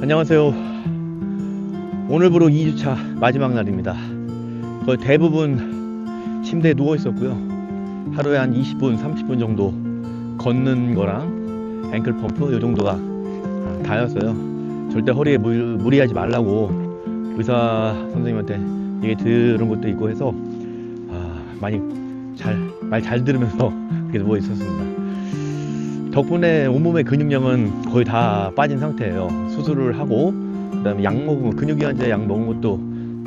안녕하세요. 오늘부로 2주차 마지막 날입니다. 거의 대부분 침대에 누워 있었고요. 하루에 한 20분, 30분 정도 걷는 거랑 앵클 펌프 이 정도가 아, 다였어요. 절대 허리에 물, 무리하지 말라고 의사 선생님한테 얘기 들은 것도 있고 해서 아, 많이 잘 말 잘 들으면서 그렇게 누워 있었습니다. 덕분에 온몸의 근육량은 거의 다 빠진 상태예요. 수술을 하고 그다음에 약 먹은 거, 근육이완제 약 먹은 것도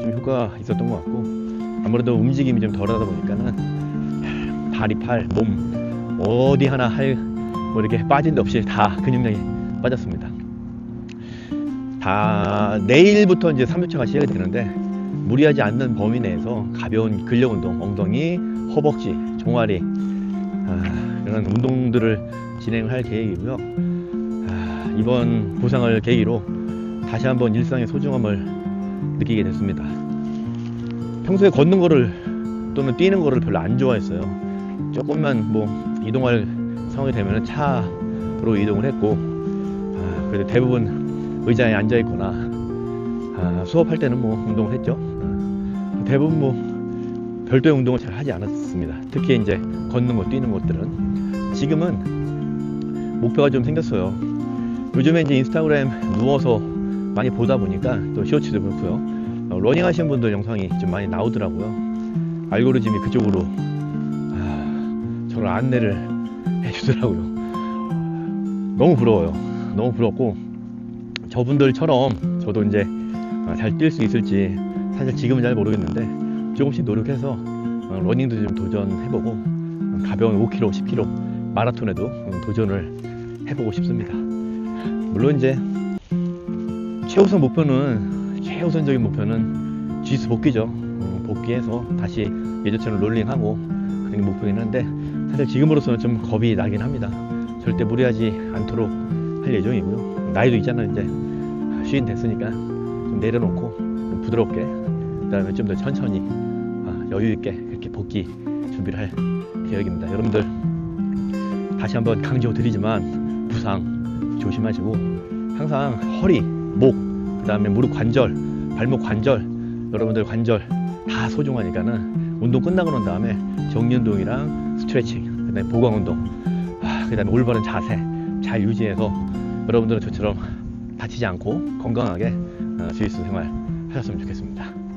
좀 효과가 있었던 것 같고 아무래도 움직임이 좀 덜하다 보니까는 다리, 팔, 몸 어디 하나 할 뭐 이렇게 빠진 데 없이 다 근육량이 빠졌습니다. 다 내일부터 이제 3주차가 시작이 되는데 무리하지 않는 범위 내에서 가벼운 근력 운동, 엉덩이, 허벅지, 종아리 아, 이런 운동들을 진행할 계획이고요. 아, 이번 부상을 계기로 다시 한번 일상의 소중함을 느끼게 됐습니다. 평소에 걷는 거를 또는 뛰는 거를 별로 안 좋아했어요. 조금만 뭐 이동할 상황이 되면 차로 이동을 했고, 아, 그래도 대부분 의자에 앉아 있거나 아, 수업할 때는 뭐 운동을 했죠. 아, 대부분 뭐 별도의 운동을 잘 하지 않았습니다. 특히 이제 걷는 거, 뛰는 것들은 지금은 목표가 좀 생겼어요. 요즘에 이제 인스타그램 누워서 많이 보다 보니까 또 쇼츠도 그렇고요. 어, 러닝 하시는 분들 영상이 좀 많이 나오더라고요. 알고리즘이 그쪽으로 아, 저를 안내를 해주더라고요. 너무 부러워요. 너무 부럽고 저분들처럼 저도 이제 아, 잘뛸 수 있을지 사실 지금은 잘 모르겠는데 조금씩 노력해서 어, 러닝도 좀 도전해보고 어, 가벼운 5km, 10km 마라톤에도 음, 도전을 해보고 싶습니다. 물론 이제 최우선 목표는 최우선적인 목표는 지수 복귀죠. 음, 복귀해서 다시 예전처럼 롤링하고 그런 게 목표긴 한데 사실 지금으로서는 좀 겁이 나긴 합니다. 절대 무리하지 않도록 할 예정이고요. 나이도 있잖아요 이제 쉰 됐으니까 좀 내려놓고 좀 부드럽게 그다음에 좀 더 천천히 아, 여유 있게 이렇게 복귀 준비를 할 계획입니다. 여러분들 다시 한번 강조드리지만 부상 조심하시고 항상 허리, 목, 그 다음에 무릎 관절, 발목 관절 여러분들 관절 다 소중하니까는 운동 끝나고 난 다음에 정리 운동이랑 스트레칭, 그 다음에 보강 운동, 아, 그다음에 올바른 자세 잘 유지해서 여러분들은 저처럼 다치지 않고 건강하게 어, 스위스 생활 하셨으면 좋겠습니다.